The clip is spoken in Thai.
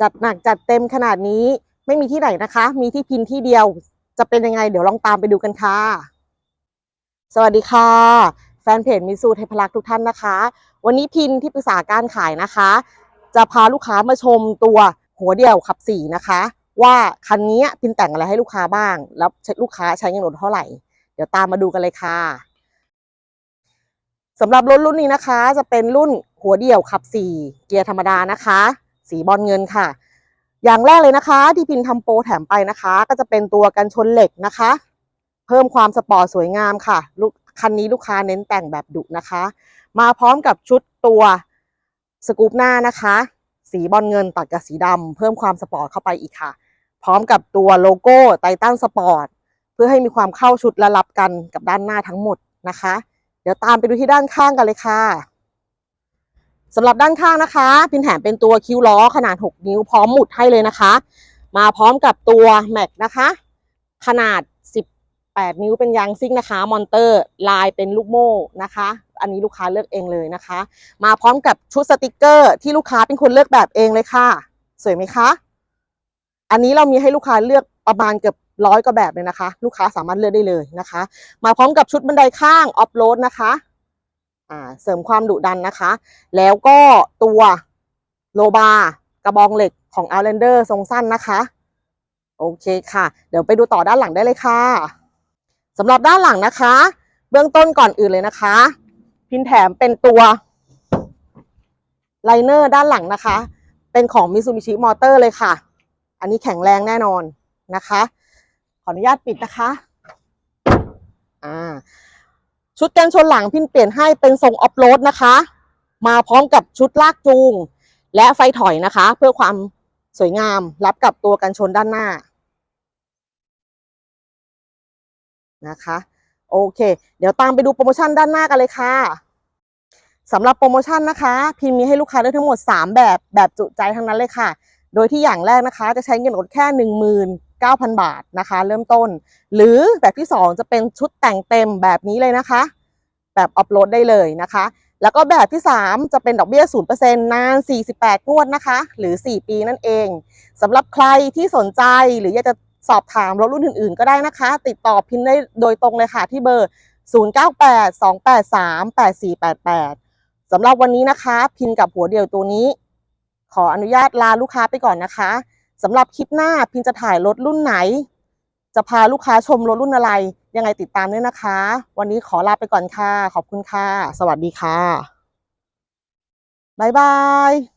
จัดหนักจัดเต็มขนาดนี้ไม่มีที่ไหนนะคะ มีที่พินที่เดียว จะเป็นยังไง เดี๋ยวลองตามไปดูกันค่ะ สวัสดีค่ะ แฟนเพจมิสูเทพลักษ์ทุกท่านนะคะ วันนี้พินที่ปรึกษาการขายนะคะ จะพาลูกค้ามาชมตัวหัวเดี่ยวขับสี่นะคะ ว่าคันนี้พินแต่งอะไรให้ลูกค้าบ้าง แล้วลูกค้าใช้เงินหมดเท่าไหร่ เดี๋ยวตามมาดูกันเลยค่ะสำหรับรถรุ่นนี้นะคะ จะเป็นรุ่นหัวเดี่ยวขับสี่เกียร์ธรรมดานะคะ สีบอลเงินค่ะ อย่างแรกเลยนะคะ ที่พินทำโปรแถมไปนะคะ ก็จะเป็นตัวกันชนเหล็กนะคะ เพิ่มความสปอร์ตสวยงามค่ะลูกคันนี้ลูกค้าเน้นแต่งแบบดุนะคะ มาพร้อมกับชุดตัวสกูปหน้านะคะ สีบอลเงินตัดกับสีดำเพิ่มความสปอร์ตเข้าไปอีกค่ะ พร้อมกับตัวโลโก้ไททันสปอร์ตเพื่อให้มีความเข้าชุดและรับกันกับด้านหน้าทั้งหมดนะคะ เดี๋ยวตามไปดูที่ด้านข้างกันเลยค่ะ สำหรับด้านข้างนะคะ พินแถมเป็นตัวคิ้วล้อขนาด 6 นิ้วพร้อมหมุดให้เลยนะคะ มาพร้อมกับตัวแม็กนะคะ ขนาด 18 นิ้วเป็นยางซิ่งนะคะ มอนเตอร์ลายเป็นลูกโม่นะคะ อันนี้ลูกค้าเลือกเองเลยนะคะ มาพร้อมกับชุดสติกเกอร์ ที่ลูกค้าเป็นคนเลือกแบบเองเลยค่ะ สวยไหมคะ อันนี้เรามีให้ลูกค้าเลือกประมาณเกือบร้อยกว่าแบบเลยนะคะ ลูกค้าสามารถเลือกได้เลยนะคะ มาพร้อมกับชุดบันไดข้างออฟโรดนะคะ อ่าเสริมความดุดันนะคะ แล้วก็ตัวโลบาร์กระบองเหล็กของ Outlander ทรงสั้นนะคะ โอเคค่ะ เดี๋ยวไปดูต่อด้านหลังได้เลยค่ะสำหรับด้านหลังนะคะ เบื้องต้นก่อนอื่นเลยนะคะ พินแถมเป็นตัวไลเนอร์ด้านหลังนะคะ เป็นของ Mitsubishi Motor เลยค่ะ อันนี้แข็งแรงแน่นอนนะคะ ขออนุญาตปิดนะคะ ชุดกันชนหลังพินเปลี่ยนให้เป็นทรงออฟโรดนะคะ มาพร้อมกับชุดลากจูง และไฟถอยนะคะ เพื่อความสวยงามรับกับตัวกันชนด้านหน้านะคะ โอเค เดี๋ยวตามไปดูโปรโมชั่นด้านหน้ากันเลยค่ะสำหรับโปรโมชั่นนะคะ พิมมีให้ลูกค้าได้ทั้งหมด 3 แบบแบบจุใจทั้งนั้นเลยค่ะ โดยที่อย่างแรกนะคะ จะใช้เงินอดแค่ 9,000 บาทนะคะ เริ่มต้น หรือแบบที่ 2 จะเป็นชุดแต่งเต็มแบบนี้เลยนะคะ แบบออฟโหลดได้เลยนะคะ แล้วก็แบบที่ 3 จะเป็นดอกเบี้ย 0%นาน 48 งวดนะคะ หรือ 4 ปีนั่นเองสำหรับใครที่สนใจหรืออยากจะสอบถามรถรุ่นอื่นๆ ก็ได้นะคะ ติดต่อพินได้โดยตรงเลยค่ะที่เบอร์ 0982838488สำหรับวันนี้นะคะ พินกับหัวเดียวตัวนี้ ขออนุญาตลาลูกค้าไปก่อนนะคะ สำหรับคลิปหน้าพินจะถ่ายรถรุ่นไหน จะพาลูกค้าชมรถรุ่นอะไร ยังไงติดตามด้วยนะคะ วันนี้ขอลาไปก่อนค่ะ ขอบคุณค่ะ สวัสดีค่ะ บ๊ายบาย